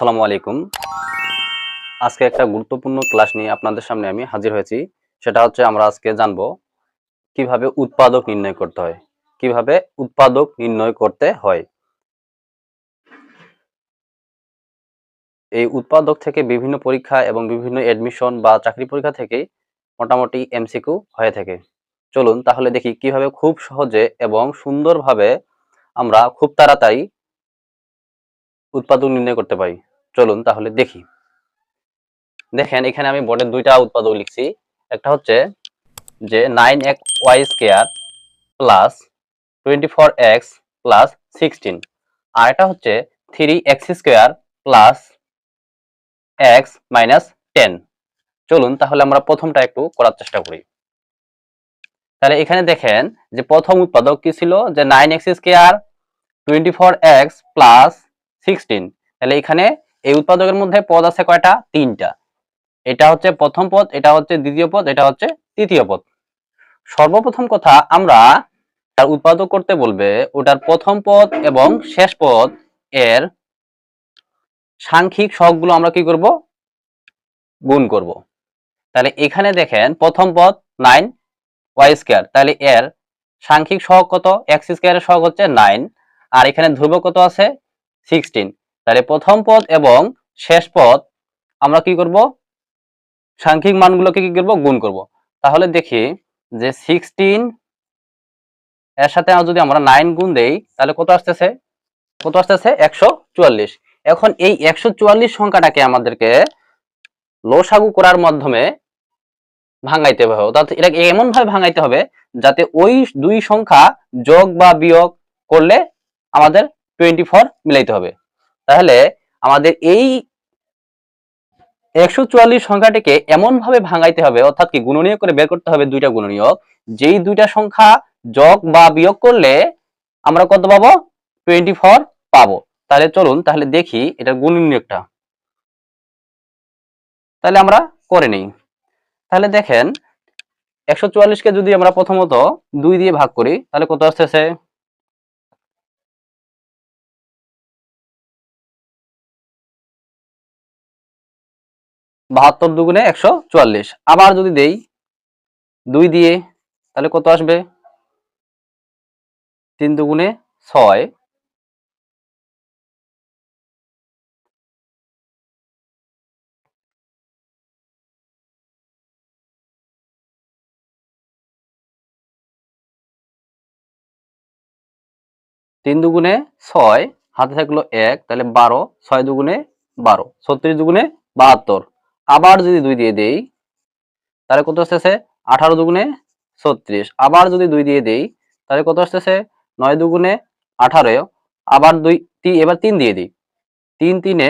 আসসালামু আলাইকুম। আজকে একটা গুরুত্বপূর্ণ ক্লাস নিয়ে আপনাদের সামনে আমি হাজির হয়েছি। সেটা হচ্ছে আমরা আজকে জানব কীভাবে উৎপাদক নির্ণয় করতে হয়, কীভাবে উৎপাদক নির্ণয় করতে হয়। এই উৎপাদক থেকে বিভিন্ন পরীক্ষা এবং বিভিন্ন এডমিশন বা চাকরি পরীক্ষা থেকে মোটামুটি এমসিকিউ হয়ে থাকে। চলুন তাহলে দেখি কীভাবে খুব সহজে এবং সুন্দরভাবে আমরা খুব তাড়াতাড়ি উৎপাদক নির্ণয় করতে পারি। চলুন তাহলে দেখি। দেখেন, এখানে আমি বোর্ডে দুইটা উৎপাদক লিখছি। একটা হচ্ছে যে nine x y square plus twenty four x plus sixteen. আর এটা হচ্ছে three x square plus x minus ten. চলুন তাহলে আমরা প্রথমটা একটু করার চেষ্টা করি। তাহলে এখানে দেখেন যে প্রথম উৎপাদক কি ছিল? যে nine x square twenty four x plus sixteen. তাহলে এখানে এই উৎপাদকের মধ্যে পদ আছে কয়টা? তিনটা। এটা হচ্ছে প্রথম পদ, এটা হচ্ছে দ্বিতীয় পদ, এটা হচ্ছে তৃতীয় পদ। সর্বপ্রথম কথা, আমরা তার উৎপাদক করতে বলবে, ওটার প্রথম পদ এবং শেষ পদ এর সাংখ্যিক সহগগুলো আমরা কি করব? গুণ করব। তাহলে এখানে দেখেন, প্রথম পদ নাইন ওয়াই স্কোয়ার তাহলে এর সাংখ্যিক সহগ কত? এক্স স্কোয়ারের সহগ হচ্ছে নাইন আর এখানে ধ্রুবক কত আছে? সিক্সটিন তাহলে প্রথম পদ এবং শেষ পদ আমরা কি করব? সাংখ্যিক মানগুলোকে কি করব? গুণ করব। তাহলে দেখি যে সিক্সটিন এর সাথে যদি আমরা নাইন গুণ দেই, তাহলে কত আসতেছে? কত আসতেছে? একশো চুয়াল্লিশ। এখন এই একশো চুয়াল্লিশ সংখ্যাটাকে আমাদেরকে লসাগু করার মাধ্যমে ভাঙাইতে হবে। অর্থাৎ এটাকে এমন ভাবে ভাঙাইতে হবে যাতে ওই দুই সংখ্যা যোগ বা বিয়োগ করলে আমাদের টোয়েন্টি ফোর মিলাইতে হবে। তাহলে আমাদের এই একশো চুয়াল্লিশ সংখ্যাটিকে এমন ভাবে ভাঙাইতে হবে, অর্থাৎ কি গুণনীয় করে বের করতে হবে দুইটা গুণনীয়ক যেই দুইটা সংখ্যা যোগ বা বিয়োগ করলে আমরা কত পাবো? টোয়েন্টি ফোর পাবো। তাহলে চলুন, তাহলে দেখি এটা গুণনীয়কটা। তাহলে আমরা করে নিই। তাহলে দেখেন, একশো চুয়াল্লিশকে যদি আমরা প্রথমত দুই দিয়ে ভাগ করি, তাহলে কত আসতেছে? বাহাত্তর দুগুণে একশো চুয়াল্লিশ। আবার যদি দেই দুই দিয়ে, তাহলে কত আসবে? তিন দুগুণে ছয়। তিন দুগুণে ছয়, হাতে থাকল এক, তাহলে বারো, ছয় দুগুণে বারো, ছত্রিশ দুগুণে বাহাত্তর। আবার যদি দুই দিয়ে দেই, তাহলে কত আসতেছে? আঠারো দুগুণে ছত্রিশ। আবার যদি দুই দিয়ে দেই, তাহলে কত আসতেছে? নয় দুগুণে আঠারো। আবার দুই তি এবার তিন দিয়ে দিই। তিন তিনে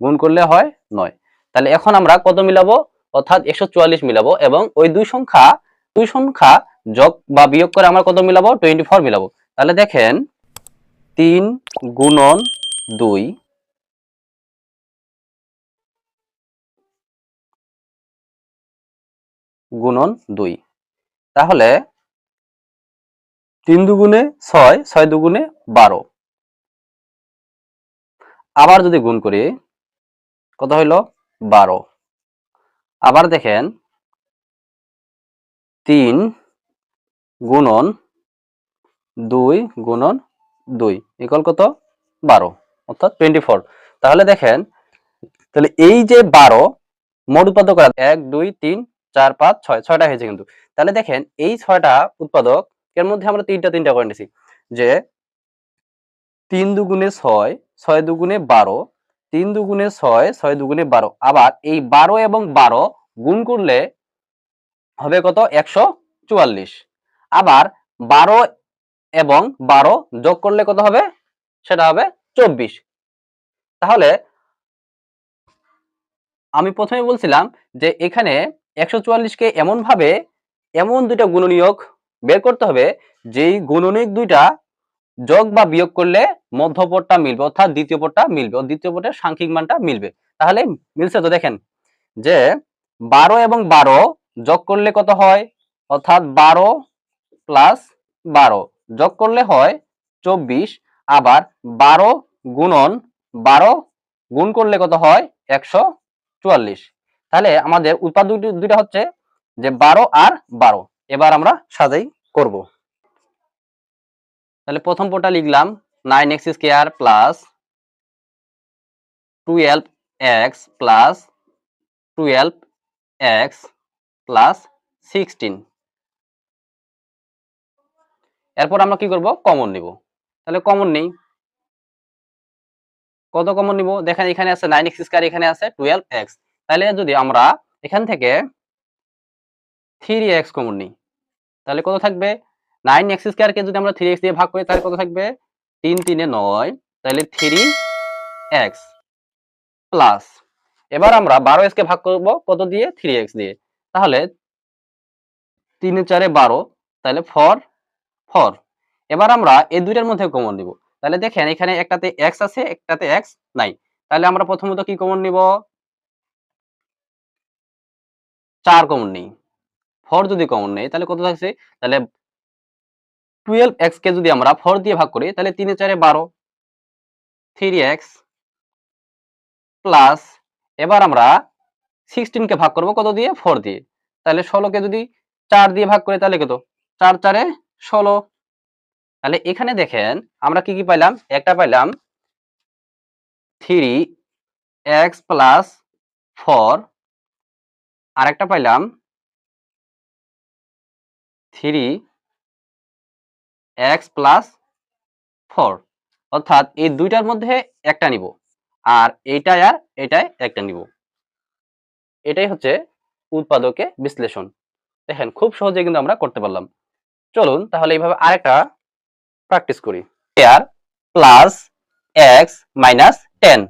গুণ করলে হয় নয়। তাহলে এখন আমরা কত মিলাবো? অর্থাৎ একশো চুয়াল্লিশ মিলাবো এবং ওই দুই সংখ্যা দুই সংখ্যা যোগ বা বিয়োগ করে আমরা কত মিলাবো? Twenty four মিলাবো। তাহলে দেখেন, তিন গুণন দুই গুণন দুই। তাহলে তিন দুগুণে ছয় ছয় দুগুণে বারো। আবার যদি গুণ করি, কত হইল? বারো। আবার দেখেন, তিন গুণন দুই গুণন দুই ইকুয়াল কত? বারো, অর্থাৎ টোয়েন্টি ফোর তাহলে দেখেন, তাহলে এই যে বারো, মোট উৎপাদক এক, দুই, তিন চার, পাঁচ, ছয়, ছয়টা হয়েছে কিন্তু। তাহলে দেখেন, এই ছয়টা উৎপাদক এর মধ্যে আমরা তিনটা তিনটা করে নিছি। যে তিন দুগুণে ছয় ছয় দুগুণে বারো, তিন দুগুণে ছয় ছয় দুগুণে বারো। আবার এই বারো এবং বারো গুণ করলে হবে কত? একশো চুয়াল্লিশ। আবার বারো এবং বারো যোগ করলে কত হবে? সেটা হবে চব্বিশ। তাহলে আমি প্রথমে বলছিলাম যে এখানে একশো চুয়াল্লিশকে এমন ভাবে এমন দুইটা গুণনীয়ক বের করতে হবে, যেই গুণনীয়ক দুইটা যোগ বা বিয়োগ করলে মধ্যপদটা মিলবে, অর্থাৎ দ্বিতীয় পদটা মিলবে দ্বিতীয় পদের সাংখ্যিক মানটা মিলবে। তাহলে মিলছে তো দেখেন, যে বারো এবং বারো যোগ করলে কত হয়? অর্থাৎ বারো প্লাস বারো। যোগ করলে হয় চব্বিশ, আবার বারো গুণন বারো গুণ করলে কত হয়? একশো চুয়াল্লিশ। তাহলে আমাদের উৎপাদ দুইটা হচ্ছে যে বারো আর বারো। এবার আমরা সাজাই করব। তাহলে প্রথম পোটা লিখলাম nine x square plus twelve x plus twelve x plus sixteen এরপর আমরা কি করব? কমন নিব। তাহলে কমন নেই। কত কমন নিব? দেখেন এখানে আছে নাইন এক্স স্কোয়ার এখানে আছে টুয়েলভ এক্স তাহলে যদি আমরা এখান থেকে থ্রি এক্স কমন নিই, তাহলে কত থাকবে? নাইন এক্স স্কোয়ারকে যদি আমরা থ্রি এক্স দিয়ে ভাগ করি, তাহলে কত থাকবে? তিন তিনে নয়, তাহলে থ্রি এক্স প্লাস এবার আমরা বারো এক্স কে ভাগ করব, কত দিয়ে? থ্রি এক্স দিয়ে। তাহলে তিনে চারে বারো, তাহলে ফর ফর এবার আমরা এই দুইটার মধ্যে কমন নিব। তাহলে দেখেন, এখানে একটাতে এক্স আছে, একটাতে এক্স নাই। তাহলে আমরা প্রথমত কি কমন নিব? চার কমন নেই। ফোর যদি কমন নেই, তাহলে কত থাকছে? তাহলে টুয়েলভ এক্স কে যদি আমরা ফোর দিয়ে ভাগ করি, তাহলে তিনে চারে বারো। থ্রি এক্স প্লাস এবার আমরা সিক্সটিন কে ভাগ করব কত দিয়ে? ফোর দিয়ে। তাহলে ষোলোকে যদি চার দিয়ে ভাগ করি, তাহলে কত? চার চারে ষোলো। তাহলে এখানে দেখেন, আমরা কি কি পাইলাম? একটা পাইলাম থ্রি এক্স প্লাস ফোর আরেকটা পাইলাম। Three x plus four. অর্থাৎ এই দুইটার মধ্যে একটা নিব। আর এইটাই আর এটাই একটা নিব। এটাই হচ্ছে উৎপাদকে বিশ্লেষণ। দেখেন, খুব সহজে কিন্তু আমরা করতে পারলাম। চলুন তাহলে এইভাবে আরেকটা প্র্যাকটিস করি। আর প্লাস এক্স মাইনাস টেন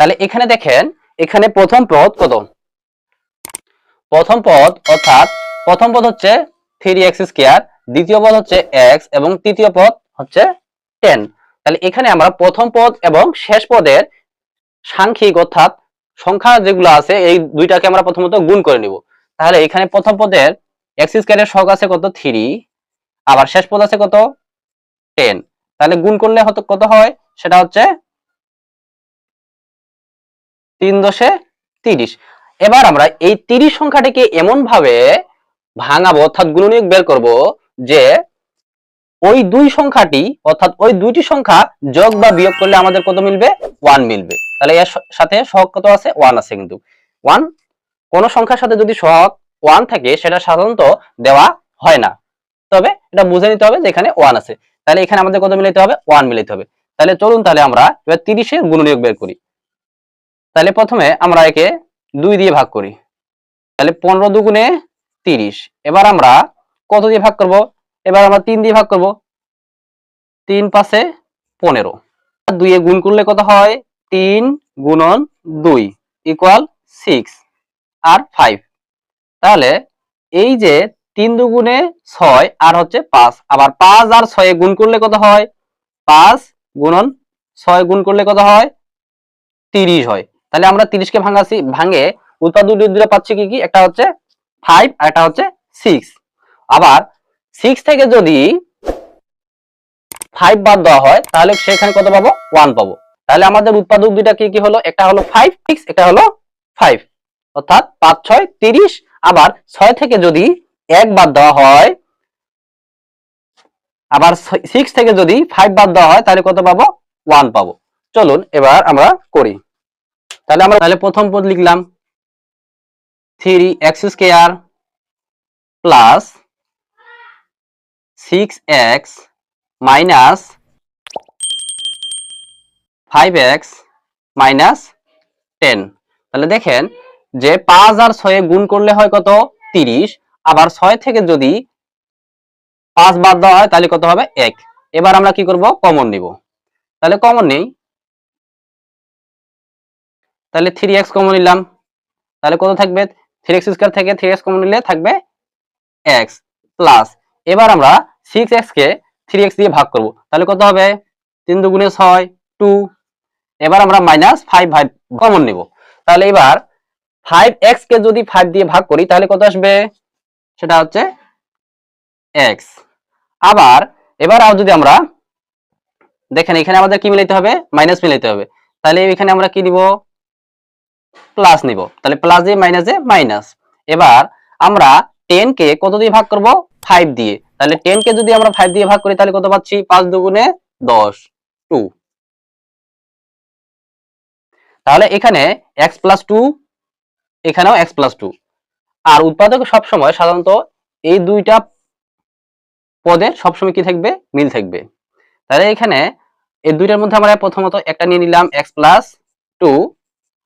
তাহলে এখানে দেখেন, এখানে প্রথম পদ কত? প্রথম পদ, অর্থাৎ প্রথম পদ হচ্ছে থ্রি এক্স স্কোয়ার দ্বিতীয় পদ হচ্ছে এক্স এবং তৃতীয় পদ হচ্ছে টেন তাহলে এখানে আমরা প্রথম পদ এবং শেষ পদের সাংখ্যিক, অর্থাৎ সংখ্যা যেগুলো আছে, এই দুইটাকে আমরা প্রথমত গুণ করে নিব। তাহলে এখানে প্রথম পদের এক্স স্কোয়ারের শখ আছে কত? থ্রি আবার শেষ পদ আছে কত? টেন তাহলে গুণ করলে কত হয়? সেটা হচ্ছে তিন দশে তিরিশ। এবার আমরা এই তিরিশ সংখ্যাটিকে এমন ভাবে ভাঙাবো, অর্থাৎ গুণনীয়ক বের করব যে ওই দুই সংখ্যাটি, অর্থাৎ ওই দুইটি সংখ্যা যোগ বা বিয়োগ করলে আমাদের কত মিলবে? ওয়ান মিলবে। তাহলে এর সাথে সহগ কত আছে? ওয়ান আছে কিন্তু। ওয়ান কোন সংখ্যার সাথে যদি সহগ ওয়ান থাকে, সেটা সাধারণত দেওয়া হয় না। তবে এটা বুঝে নিতে হবে যে এখানে ওয়ান আছে। তাহলে এখানে আমাদের কত মিলাইতে হবে? ওয়ান মিলাইতে হবে। তাহলে চলুন তাহলে আমরা এবার তিরিশের গুণনীয়ক বের করি। তাহলে প্রথমে আমরা একে দুই দিয়ে ভাগ করি। তাহলে পনেরো দুগুণে তিরিশ। এবার আমরা কত দিয়ে ভাগ করব? এবার আমরা তিন দিয়ে ভাগ করব। তিন পাশে পনেরো। দুইয়ে গুণ করলে কত হয়? তিন গুণন দুই ইকুয়াল সিক্স আর ফাইভ তাহলে এই যে তিন দুগুণে ছয় আর হচ্ছে পাঁচ। আবার পাঁচ আর ছয়ে গুণ করলে কত হয়? পাঁচ গুণন ছয় গুণ করলে কত হয়? তিরিশ হয়। তাহলে আমরা তিরিশকে ভাঙাছি ভাঙে উৎপাদ দুটো পাচ্ছি কি কি? একটা হচ্ছে ফাইভ আর একটা হচ্ছে সিক্স আবার সিক্স থেকে যদি ফাইভ বাদ দেওয়া হয়, তাহলে সেখানে কত পাবো? ওয়ান পাবো। তাহলে আমাদের উৎপাদক দুইটা কি কি হলো? একটা হলো ফাইভ সিক্স একটা হলো ফাইভ অর্থাৎ পাঁচ, ছয়, তিরিশ। আবার ছয় থেকে যদি এক বাদ দেওয়া হয়, আবার সিক্স থেকে যদি ফাইভ বাদ দেওয়া হয়, তাহলে কত পাবো? ওয়ান পাবো। চলুন এবার আমরা করি। তাহলে আমরা তাহলে প্রথম পদ লিখলাম three x square plus six x minus five x minus ten. তাহলে দেখেন যে পাঁচ আর ছয়ে গুণ করলে হয় কত? তিরিশ। আবার ছয় থেকে যদি পাঁচ বাদ দেওয়া হয় তাহলে কত হবে? এক। এবার আমরা কি করব? কমন নিব। তাহলে কমন নেই। তাহলে থ্রি এক্স কমন নিলাম। তাহলে কত থাকবে? থ্রি এক্স স্কোয়ার থেকে থ্রি এক্স কমন নিলে থাকবে এক্স প্লাস এবার আমরা সিক্স এক্স কে থ্রি এক্স দিয়ে ভাগ করব। তাহলে কত হবে? তিন দুগুণে ছয় টু এবার আমরা মাইনাস ফাইভ ফাইভ কমন নিব। তাহলে এবার ফাইভ এক্স কে যদি ফাইভ দিয়ে ভাগ করি, তাহলে কত আসবে? সেটা হচ্ছে এক্স আবার এবার যদি আমরা দেখেন, এখানে আমাদের কি মিলাইতে হবে? মাইনাস মিলাইতে হবে। তাহলে এখানে আমরা কি নিব? প্লাস নিব। তাহলে প্লাস দিয়ে মাইনাসে মাইনাস এবার আমরা টেন কে কত দিয়ে ভাগ করব? ফাইভ দিয়ে। তাহলে টেন কে যদি আমরা ফাইভ দিয়ে ভাগ করি, তাহলে কত পাচ্ছি? পাঁচ দুগুণে দশ। টু তাহলে এখানে এক্স প্লাস টু এখানেও এক্স প্লাস টু আর উৎপাদক সবসময় সাধারণত এই দুইটা পদের সবসময় কি থাকবে? মিল থাকবে। তাহলে এখানে এই দুইটার মধ্যে আমরা প্রথমত একটা নিয়ে নিলাম এক্স প্লাস টু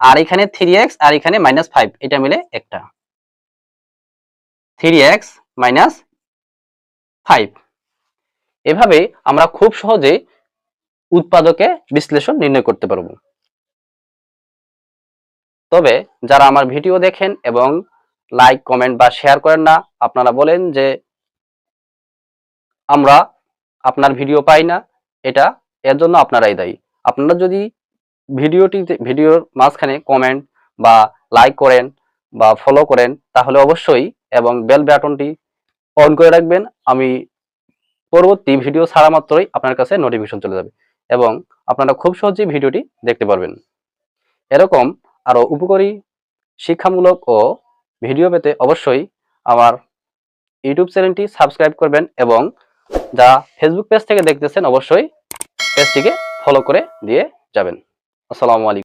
আর এখানে থ্রি এক্স আর এখানে মাইনাস ফাইভ এটা মিলে একটা। থ্রি এক্স মাইনাস ফাইভ এভাবে আমরা খুব সহজে উৎপাদকে বিশ্লেষণ নির্ণয় করতে পারব। তবে যারা আমার ভিডিও দেখেন এবং লাইক কমেন্ট বা শেয়ার করেন না, আপনারা বলেন যে আমরা আপনার ভিডিও পাই না, এটা এর জন্য আপনারাই দায়ী। আপনারা যদি ভিডিওটিতে, ভিডিওর মাঝখানে কমেন্ট বা লাইক করেন বা ফলো করেন, তাহলে অবশ্যই এবং বেল বাটনটি অন করে রাখবেন। আমি পরবর্তী ভিডিও ছাড়া মাত্রই আপনার কাছে নোটিফিকেশন চলে যাবে এবং আপনারা খুব সহজেই ভিডিওটি দেখতে পারবেন। এরকম আরও উপকারী, শিক্ষামূলক ও ভিডিও পেতে অবশ্যই আমার ইউটিউব চ্যানেলটি সাবস্ক্রাইব করবেন এবং যা ফেসবুক পেজ থেকে দেখতেছেন অবশ্যই পেজটিকে ফলো করে দিয়ে যাবেন। আসসালামু আলাইকুম।